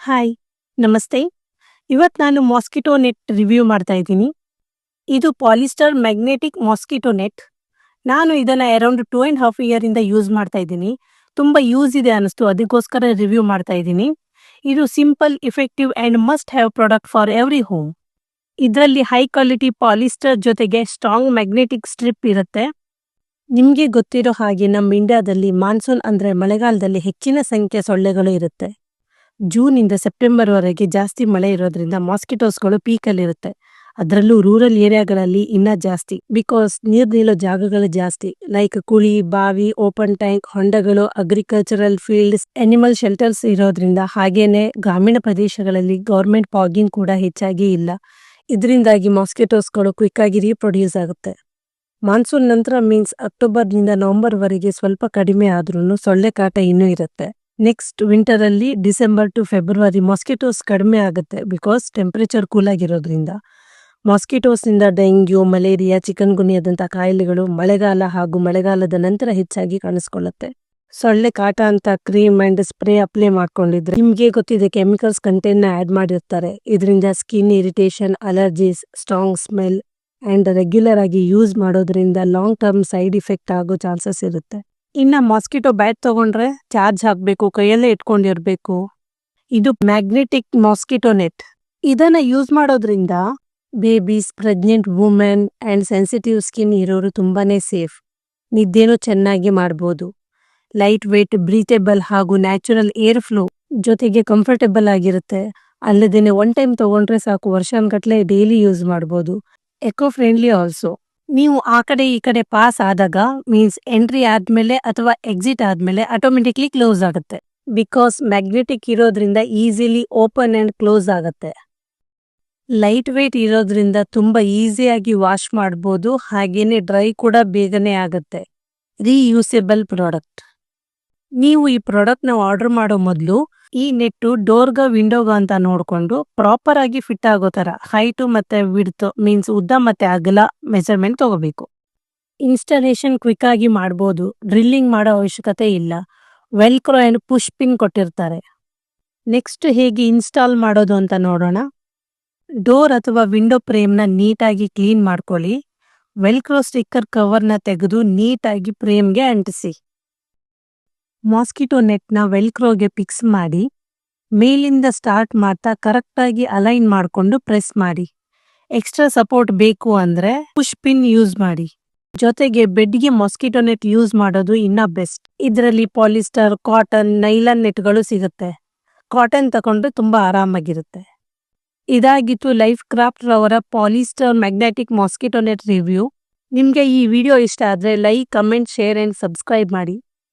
Hi, ನಮಸ್ತೆ. ಇವತ್ತು ನಾನು ಮಾಸ್ಕಿಟೋ ನೆಟ್ ರಿವ್ಯೂ ಮಾಡ್ತಾ ಇದ್ದೀನಿ. ಇದು ಪಾಲಿಸ್ಟರ್ ಮ್ಯಾಗ್ನೆಟಿಕ್ ಮಾಸ್ಕಿಟೋ ನೆಟ್ ನಾನು ಇದನ್ನು ಅರೌಂಡ್ ಟೂ ಆ್ಯಂಡ್ ಹಾಫ್ ಇಯರಿಂದ ಯೂಸ್ ಮಾಡ್ತಾ ಇದ್ದೀನಿ. ತುಂಬ ಯೂಸ್ ಇದೆ ಅನ್ನಿಸ್ತು ಅದಕ್ಕೋಸ್ಕರ ರಿವ್ಯೂ ಮಾಡ್ತಾ ಇದ್ದೀನಿ. ಇದು simple effective and must have product for every home ಇದರಲ್ಲಿ ಹೈ ಕ್ವಾಲಿಟಿ ಪಾಲಿಸ್ಟರ್ ಜೊತೆಗೆ ಸ್ಟ್ರಾಂಗ್ ಮ್ಯಾಗ್ನೆಟಿಕ್ ಸ್ಟ್ರಿಪ್ ಇರುತ್ತೆ. ನಿಮಗೆ ಗೊತ್ತಿರೋ ಹಾಗೆ ನಮ್ಮ ಇಂಡಿಯಾದಲ್ಲಿ ಮಾನ್ಸೂನ್ ಅಂದರೆ ಮಳೆಗಾಲದಲ್ಲಿ ಹೆಚ್ಚಿನ ಸಂಖ್ಯೆ ಸೊಳ್ಳೆಗಳು ಇರುತ್ತೆ. ಜೂನಿಂದ ಸೆಪ್ಟೆಂಬರ್ವರೆಗೆ ಜಾಸ್ತಿ ಮಳೆ ಇರೋದ್ರಿಂದ ಮಾಸ್ಕಿಟೋಸ್ಗಳು ಪೀಕಲ್ಲಿರುತ್ತೆ. ಅದರಲ್ಲೂ ರೂರಲ್ ಏರಿಯಾಗಳಲ್ಲಿ ಇನ್ನೂ ಜಾಸ್ತಿ. ಬಿಕಾಸ್ ನೀರು ನಿಲ್ಲೋ ಜಾಗಗಳು ಜಾಸ್ತಿ. ಲೈಕ್ ಕುಳಿ ಬಾವಿ, ಓಪನ್ ಟ್ಯಾಂಕ್, ಹೊಂಡಗಳು, ಅಗ್ರಿಕಲ್ಚರಲ್ ಫೀಲ್ಡ್ಸ್ ಅನಿಮಲ್ ಶೆಲ್ಟರ್ಸ್ ಇರೋದ್ರಿಂದ ಹಾಗೇನೆ ಗ್ರಾಮೀಣ ಪ್ರದೇಶಗಳಲ್ಲಿ ಗೌರ್ಮೆಂಟ್ ಪಾಗಿಂಗ್ ಕೂಡ ಹೆಚ್ಚಾಗಿ ಇಲ್ಲ. ಇದರಿಂದಾಗಿ ಮಾಸ್ಕಿಟೋಸ್ಗಳು ಕ್ವಿಕ್ ಆಗಿ ರೀಪ್ರೊಡ್ಯೂಸ್ ಆಗುತ್ತೆ. ಮಾನ್ಸೂನ್ ನಂತರ ಮೀನ್ಸ್ ಅಕ್ಟೋಬರ್ನಿಂದ ನವೆಂಬರ್ವರೆಗೆ ಸ್ವಲ್ಪ ಕಡಿಮೆ ಆದ್ರೂ ಸೊಳ್ಳೆ ಕಾಟ ಇನ್ನೂ ಇರುತ್ತೆ. ನೆಕ್ಸ್ಟ್ ವಿಂಟರ್ ಅಲ್ಲಿ ಡಿಸೆಂಬರ್ ಟು ಫೆಬ್ರವರಿ ಮಾಸ್ಕಿಟೋಸ್ ಕಡಿಮೆ ಆಗುತ್ತೆ ಬಿಕಾಸ್ ಟೆಂಪ್ರೇಚರ್ ಕೂಲ್ ಆಗಿರೋದ್ರಿಂದ. ಮಾಸ್ಕಿಟೋಸ್ ಇಂದ ಡೆಂಗ್ಯೂ ಮಲೇರಿಯಾ ಚಿಕನ್ ಗುನಿಯಾದಂಥ ಕಾಯಿಲೆಗಳು ಮಳೆಗಾಲ ಹಾಗೂ ಮಳೆಗಾಲದ ನಂತರ ಹೆಚ್ಚಾಗಿ ಕಾಣಿಸ್ಕೊಳ್ಳುತ್ತೆ. ಸೊಳ್ಳೆ ಕಾಟ ಅಂತ ಕ್ರೀಮ್ ಅಂಡ್ ಸ್ಪ್ರೇ ಅಪ್ಲೈ ಮಾಡ್ಕೊಂಡಿದ್ರೆ ನಿಮಗೆ ಗೊತ್ತಿದೆ ಕೆಮಿಕಲ್ಸ್ ಕಂಟೆಂಟ್ ಆ್ಯಡ್ ಮಾಡಿರ್ತಾರೆ. ಇದರಿಂದ skin irritation allergies strong smell and regular ಆಗಿ ಯೂಸ್ ಮಾಡೋದ್ರಿಂದ ಲಾಂಗ್ ಟರ್ಮ್ ಸೈಡ್ ಇಫೆಕ್ಟ್ ಆಗೋ ಚಾನ್ಸಸ್ ಇರುತ್ತೆ. ಇನ್ನ ಮಾಸ್ಕಿಟೋ ಬ್ಯಾಟ್ ತಗೊಂಡ್ರೆ ಚಾರ್ಜ್ ಹಾಕ್ಬೇಕು, ಕೈಯಲ್ಲೇ ಇಟ್ಕೊಂಡಿರ್ಬೇಕು. ಇದು ಮ್ಯಾಗ್ನೆಟಿಕ್ ಮಾಸ್ಕಿಟೋ ನೆಟ್ ಇದನ್ನ ಯೂಸ್ ಮಾಡೋದ್ರಿಂದ babies pregnant women and sensitive skin ಇರೋರು ತುಂಬಾನೇ ಸೇಫ್ ನಿದ್ದೆನೂ ಚೆನ್ನಾಗಿ ಮಾಡ್ಬೋದು. ಲೈಟ್ ವೇಟ್ ಬ್ರೀತೇಬಲ್ ಹಾಗೂ ನ್ಯಾಚುರಲ್ ಏರ್ ಫ್ಲೋ ಜೊತೆಗೆ ಕಂಫರ್ಟೇಬಲ್ ಆಗಿರುತ್ತೆ. ಅಲ್ಲದೇನೆ ಒನ್ ಟೈಮ್ ತಗೊಂಡ್ರೆ ಸಾಕು, ವರ್ಷಾನ್ಗಟ್ಲೆ ಡೈಲಿ ಯೂಸ್ ಮಾಡ್ಬೋದು. ಎಕೋ ಫ್ರೆಂಡ್ಲಿ ಆಲ್ಸೋ ನೀವು ಆ ಕಡೆ ಈ ಕಡೆ ಪಾಸ್ ಆದಾಗ ಮೀನ್ಸ್ ಎಂಟ್ರಿ ಆದ್ಮೇಲೆ ಅಥವಾ ಎಕ್ಸಿಟ್ ಆದ್ಮೇಲೆ ಆಟೋಮೆಟಿಕ್ಲಿ ಕ್ಲೋಸ್ ಆಗುತ್ತೆ. ಬಿಕಾಸ್ ಮ್ಯಾಗ್ನೆಟಿಕ್ ಇರೋದ್ರಿಂದ ಈಸಿಲಿ ಓಪನ್ ಅಂಡ್ ಕ್ಲೋಸ್ ಆಗುತ್ತೆ. ಲೈಟ್ ವೇಟ್ ಇರೋದ್ರಿಂದ ತುಂಬಾ ಈಸಿಯಾಗಿ ವಾಶ್ ಮಾಡ್ಬೋದು, ಹಾಗೇನೆ ಡ್ರೈ ಕೂಡ ಬೇಗನೆ ಆಗುತ್ತೆ. ರೀಯೂಸೆಬಲ್ ಪ್ರಾಡಕ್ಟ್ ನೀವು ಈ ಪ್ರಾಡಕ್ಟ್ನ ಆರ್ಡರ್ ಮಾಡೋ ಮೊದಲು ಈ ನೆಟ್ಟು ಡೋರ್ಗ ವಿಂಡೋಗ ಅಂತ ನೋಡ್ಕೊಂಡು ಪ್ರಾಪರ್ ಆಗಿ ಫಿಟ್ ಆಗೋ ತರ ಹೈಟು ಮತ್ತೆ ವಿಡ್ತ್ ಮೀನ್ಸ್ ಉದ್ದ ಮತ್ತೆ ಅಗಲ ಮೆಜರ್ಮೆಂಟ್ ತಗೋಬೇಕು. ಇನ್ಸ್ಟಾಲೇಷನ್ ಕ್ವಿಕ್ ಆಗಿ ಮಾಡ್ಬೋದು. ಡ್ರಿಲ್ಲಿಂಗ್ ಮಾಡೋ ಅವಶ್ಯಕತೆ ಇಲ್ಲ. ವೆಲ್ಕ್ರೋ ಅಂಡ್ ಪುಷ್ ಪಿನ್ ಕೊಟ್ಟಿರ್ತಾರೆ. ನೆಕ್ಸ್ಟ್ ಹೇಗೆ ಇನ್ಸ್ಟಾಲ್ ಮಾಡೋದು ಅಂತ ನೋಡೋಣ. ಡೋರ್ ಅಥವಾ ವಿಂಡೋ ಫ್ರೇಮ್ನ ನೀಟಾಗಿ ಕ್ಲೀನ್ ಮಾಡ್ಕೊಳ್ಳಿ. ವೆಲ್ಕ್ರೋ ಸ್ಟಿಕ್ಕರ್ ಕವರ್ನ ತೆಗೆದು ನೀಟಾಗಿ ಫ್ರೇಮ್ಗೆ ಅಂಟಿಸಿ. ಮಾಸ್ಕಿಟೋ ನೆಟ್ನ ವೆಲ್ಕ್ರೋಗೆ ಫಿಕ್ಸ್ ಮಾಡಿ, ಮೇಲಿಂದ ಸ್ಟಾರ್ಟ್ ಮಾಡ್ತಾ ಕರೆಕ್ಟಾಗಿ ಅಲೈನ್ ಮಾಡಿಕೊಂಡು ಪ್ರೆಸ್ ಮಾಡಿ. ಎಕ್ಸ್ಟ್ರಾ ಸಪೋರ್ಟ್ ಬೇಕು ಅಂದ್ರೆ ಪುಷ್ ಪಿನ್ ಯೂಸ್ ಮಾಡಿ. ಜೊತೆಗೆ ಬೆಡ್ಗೆ ಮಾಸ್ಕಿಟೋ ನೆಟ್ ಯೂಸ್ ಮಾಡೋದು ಇನ್ನ ಬೆಸ್ಟ್ ಇದರಲ್ಲಿ ಪಾಲಿಸ್ಟರ್ ಕಾಟನ್ ನೈಲಾನ್ ನೆಟ್ಗಳು ಸಿಗುತ್ತೆ. ಕಾಟನ್ ತಗೊಂಡ್ರೆ ತುಂಬಾ ಆರಾಮಾಗಿರುತ್ತೆ. ಇದಾಗಿತ್ತು ಲೈಫ್ ಕ್ರಾಫ್ಟ್ ರವರ polyester magnetic mosquito net review ನಿಮಗೆ ಈ ವಿಡಿಯೋ ಇಷ್ಟ ಆದರೆ like comment share and subscribe ಮಾಡಿ.